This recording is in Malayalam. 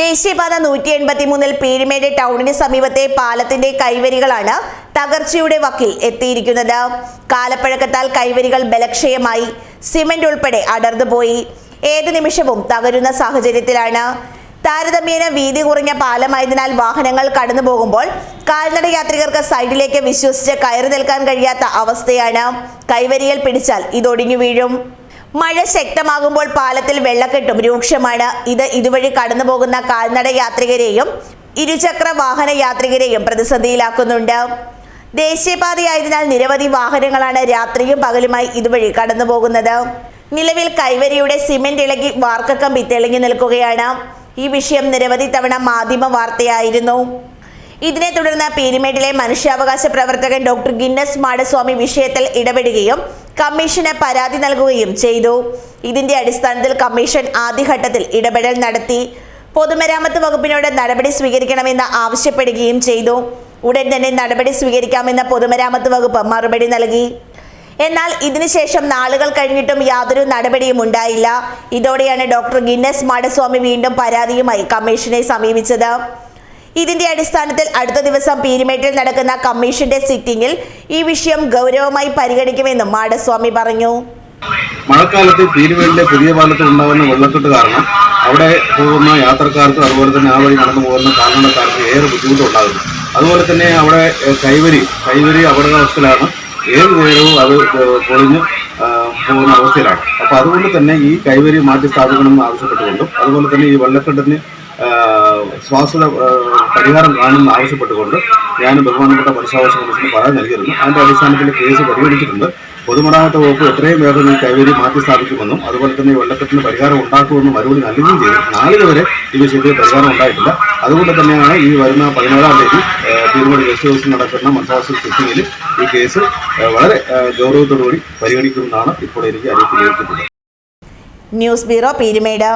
ദേശീയപാത നൂറ്റി എൺപത്തിമൂന്നിൽ പീരുമേട് ടൗണിന് സമീപത്തെ പാലത്തിന്റെ കൈവരികളാണ് തകർച്ചയുടെ വക്കിൽ എത്തിയിരിക്കുന്നത്. കാലപ്പഴക്കത്താൽ കൈവരികൾ ബലക്ഷയമായി സിമന്റ് ഉൾപ്പെടെ അടർന്നുപോയി. ഏത് നിമിഷവും തകരുന്ന സാഹചര്യത്തിലാണ്. താരതമ്യേന വീതി കുറഞ്ഞ പാലമായതിനാൽ വാഹനങ്ങൾ കടന്നു പോകുമ്പോൾ കാൽനട യാത്രികർക്ക് സൈഡിലേക്ക് വിശ്വസിച്ച് കയറി നിൽക്കാൻ കഴിയാത്ത അവസ്ഥയാണ്. കൈവരിയിൽ പിടിച്ചാൽ ഇതൊടിഞ്ഞു വീഴും. മഴ ശക്തമാകുമ്പോൾ പാലത്തിൽ വെള്ളക്കെട്ടും. രൂക്ഷമാണ്. ഇത് ഇതുവഴി കടന്നു പോകുന്ന കാൽനട യാത്രികരെയും ഇരുചക്ര വാഹന യാത്രികരെയും പ്രതിസന്ധിയിലാക്കുന്നുണ്ട്. ദേശീയപാതയായതിനാൽ നിരവധി വാഹനങ്ങളാണ് രാത്രിയും പകലുമായി ഇതുവഴി കടന്നു പോകുന്നത് നിലവിൽ കൈവരിയുടെ സിമെന്റ് ഇളകി വാർക്കക്കമ്പി തെളിഞ്ഞു നിൽക്കുകയാണ്. ഈ വിഷയം നിരവധി തവണ മാധ്യമ വാർത്തയായിരുന്നു. ഇതിനെ തുടർന്ന് പീരിമേട്ടിലെ മനുഷ്യാവകാശ പ്രവർത്തകൻ ഡോക്ടർ ഗിന്നസ് മാടസ്വാമി വിഷയത്തിൽ ഇടപെടുകയും കമ്മീഷന് പരാതി നൽകുകയും ചെയ്തു. ഇതിന്റെ അടിസ്ഥാനത്തിൽ കമ്മീഷൻ ആദ്യഘട്ടത്തിൽ ഇടപെടൽ നടത്തി. പൊതുമരാമത്ത് വകുപ്പിനോട് നടപടി സ്വീകരിക്കണമെന്ന് ആവശ്യപ്പെടുകയും ചെയ്തു. ഉടൻ തന്നെ നടപടി സ്വീകരിക്കാമെന്ന് പൊതുമരാമത്ത് വകുപ്പ് മറുപടി നൽകി. എന്നാൽ ഇതിനുശേഷം നാളുകൾ കഴിഞ്ഞിട്ടും യാതൊരു നടപടിയും ഉണ്ടായില്ല. ഇതോടെയാണ് ഡോക്ടർ ഗിന്നസ് മാടസ്വാമി വീണ്ടും പരാതിയുമായി കമ്മീഷനെ സമീപിച്ചത്. ഇതിന്റെ അടിസ്ഥാനത്തിൽ അടുത്ത ദിവസം പീരുമേട്ടിൽ നടക്കുന്ന കമ്മീഷന്റെ സിറ്റിംഗിൽ ഈ വിഷയം ഗൗരവമായി പരിഗണിക്കുമെന്നും മാടസ്വാമി പറഞ്ഞു. മഴക്കാലത്ത് പീരുമേടിലെ പുതിയ പാലത്ത് ഉണ്ടാകുന്ന വെള്ളക്കെട്ട് കാരണം അവിടെ പോകുന്ന യാത്രക്കാർക്ക് അതുപോലെ തന്നെ ആ വഴി നടന്നു പോകുന്ന കാൽനടക്കാർക്ക് ഏറെ ബുദ്ധിമുട്ടുണ്ടാകുന്നു. അതുപോലെ തന്നെ അവിടെ കൈവരി കൈവരി അപകടാവസ്ഥയിലാണ് ഏത് ഉയരവും അത് പൊളിഞ്ഞ് പോകുന്ന അവസ്ഥയിലാണ്. അപ്പോൾ അതുകൊണ്ട് തന്നെ ഈ കൈവരി മാറ്റി സ്ഥാപിക്കണമെന്ന് ആവശ്യപ്പെട്ടുകൊണ്ടും അതുപോലെ തന്നെ ഈ വെള്ളക്കെട്ടിന് ശ്വാസത പരിഹാരം കാണുമെന്ന് ആവശ്യപ്പെട്ടുകൊണ്ട് ഞാൻ ബഹുമാനപ്പെട്ട മനുഷ്യാവകാശ കമ്മീഷന് പരാതി നൽകിയിരുന്നു. അതിന്റെ അടിസ്ഥാനത്തിൽ കേസ് പരിഗണിച്ചിട്ടുണ്ട്. പൊതുമരാമത്ത് വകുപ്പ് എത്രയും വേഗം ഈ കൈവരി മാറ്റി സ്ഥാപിക്കുമെന്നും അതുപോലെ തന്നെ ഈ വെള്ളക്കെട്ടിന് പരിഹാരം ഉണ്ടാക്കുമെന്നും മറുപടി നൽകുകയും ചെയ്തു. നാളിതുവരെ ഈ വിഷയത്തിൽ പരിഹാരം ഉണ്ടായിട്ടില്ല. അതുകൊണ്ട് തന്നെയാണ് ഈ വരുന്ന പതിനേഴാം തീയതി തിരുമണി ഗസ്റ്റ് ഹൗസിൽ നടക്കുന്ന മനുഷ്യാവകാശ സിറ്റിംഗിൽ ഈ കേസ് വളരെ ഗൗരവത്തോടുകൂടി പരിഗണിക്കുമെന്നാണ് ഇപ്പോൾ എനിക്ക് അറിയിപ്പ് ലഭിച്ചിട്ടുള്ളത്. News bureau Peermade.